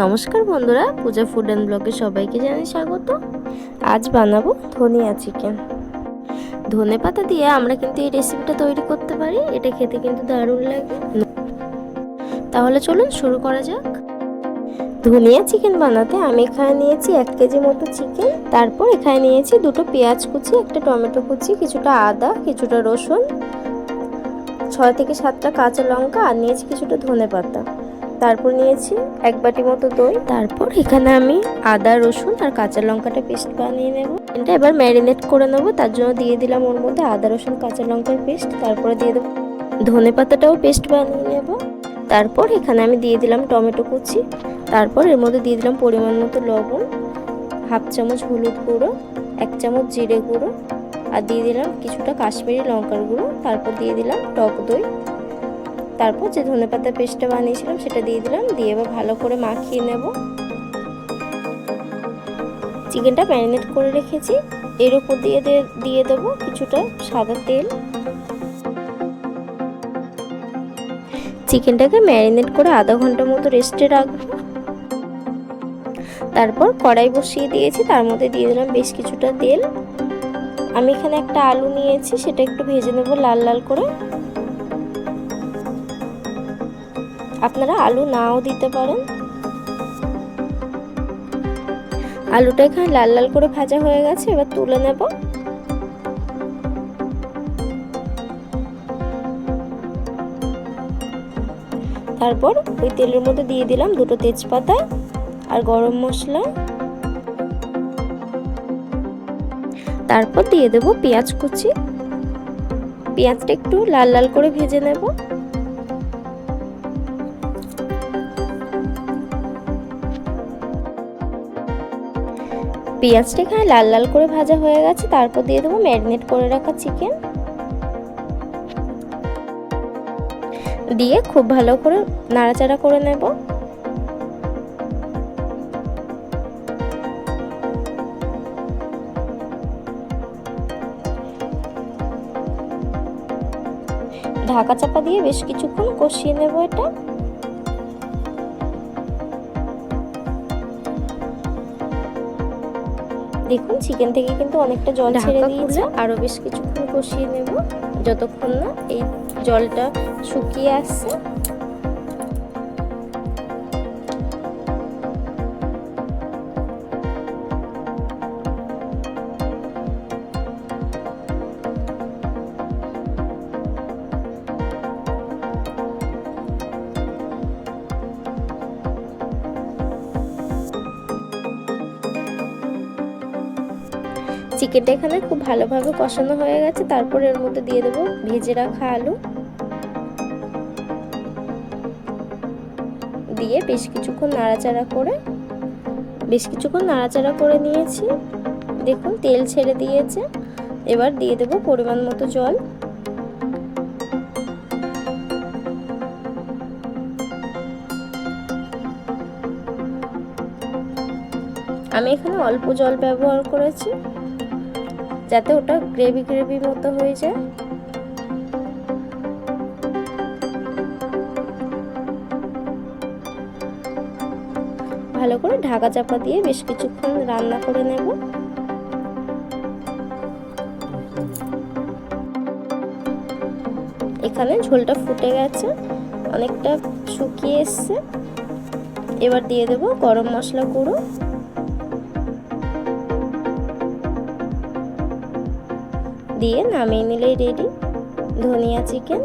নমস্কার বন্ধুরা, পূজা food and ব্লগে সবাইকে জানাই স্বাগত। আজ বানাবো ধনিয়া চিকেন ধনে পাতা দিয়ে আমরা কিন্তু এই রেসিপিটা তৈরি করতে পারি, এটা খেতে কিন্তু দারুণ লাগে। তাহলে চলুন শুরু করা যাক। ধনিয়া চিকেন বানাতে আমি এখানে নিয়েছি এক কেজি মতো চিকেন তারপর এখানে নিয়েছি দুটো পেঁয়াজ কুচি, একটা টমেটো কুচি, কিছুটা আদা, কিছুটা রসুন, ছয় থেকে সাতটা কাঁচা লঙ্কা, আর নিয়েছি কিছুটা ধনে পাতা। তারপর নিয়েছি এক বাটি মতো দই। তারপর এখানে আমি আদা, রসুন আর কাঁচা লঙ্কাটা পেস্ট বানিয়ে নেব। এটা এবার ম্যারিনেট করে নেব। তার জন্য দিয়ে দিলাম ওর মধ্যে আদা, রসুন, কাঁচা লঙ্কার পেস্ট। তারপরে দিয়ে দেবো ধনে পাতাটাও পেস্ট বানিয়ে নেব। তারপর এখানে আমি দিয়ে দিলাম টমেটো কুচি। তারপর এর মধ্যে দিয়ে দিলাম পরিমাণ মতো লবণ, হাফ চামচ হলুদ গুঁড়ো, এক চামচ জিরে গুঁড়ো। আর দিয়ে দিলাম কিছুটা কাশ্মীরি লঙ্কার গুঁড়ো। তারপর দিয়ে দিলাম টক দই। তারপর যে ধনে পাতা পেস্টটা বানিয়েছিলাম সেটা দিয়ে দিলাম, দিয়ে এবার ভালো করে মাখিয়ে নেব। চিকেনটা ম্যারিনেট করে রেখেছি। এর উপর দিয়ে দিয়ে দেবো কিছুটা সাদা তেল। চিকেনটাকে ম্যারিনেট করে আধা ঘণ্টার মতো রেস্টে রাখব। তারপর কড়াই বসিয়ে দিয়েছি, তার মধ্যে দিয়ে দিলাম বেশ কিছুটা তেল। আমি এখানে একটা আলু নিয়েছি, সেটা একটু ভেজে নেব লাল লাল করে। আপনারা আলু নাও দিতে পারেন। আলুটা এখানে লাল লাল করে ভাজা হয়ে গেছে, এবার তুলে নেব। তারপর ওই তেলের মধ্যে দিয়ে দিলাম দুটো তেজপাতা আর গরম মশলা। তারপর দিয়ে দেব পেঁয়াজ কুচি। পেঁয়াজটা একটু লাল লাল করে ভেজে নেব। পেঁয়াজটা এখানে লাল লাল করে ভাজা হয়ে গেছে। তারপর দিয়ে দেবো ম্যারিনেট করে রাখা চিকেন। দিয়ে খুব ভালো করে নাড়াচাড়া করে নেব। ঢাকা চাপা দিয়ে বেশ কিছুক্ষণ কষিয়ে নেব এটা। দেখুন চিকেন থেকে কিন্তু অনেকটা জল ছেড়ে দিয়েছে। আরও বেশ কিছুক্ষণ কষিয়ে নেব। যতক্ষণ না এই জলটা শুকিয়ে আসছে চিকেনটা এখানে খুব ভালোভাবে কষানো হয়ে গেছে। তারপর এর মধ্যে দিয়ে দেবো ভেজে রাখা আলু। দিয়ে বেশ কিছুক্ষণ নাড়াচাড়া করে, বেশ কিছুক্ষণ নাড়াচাড়া করে নিয়েছি। দেখুন, তেল ছেড়ে দিয়েছে। এবার দিয়ে দেবো পরিমাণ মতো জল। আমি এখানে অল্প জল ব্যবহার করেছি। যাতে ওটা গ্রেভি গ্রেভি মতো হয়ে যায়। ভালো করে ঢাকা চাপা দিয়ে বেশ কিছুক্ষণ রান্না করে নেব। এখানে ঝোলটা ফুটে গেছে, অনেকটা শুকিয়ে এসছে। এবার দিয়ে দেব গরম মশলা গুঁড়ো। দিয়ে নামিয়ে নিলেই রেডি। ধনিয়া চিকেন।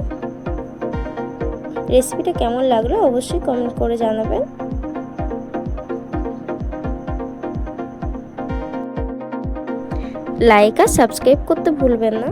রেসিপিটা কেমন লাগল অবশ্যই কমেন্ট করে জানাবেন। লাইক আর সাবস্ক্রাইব করতে ভুলবেন না।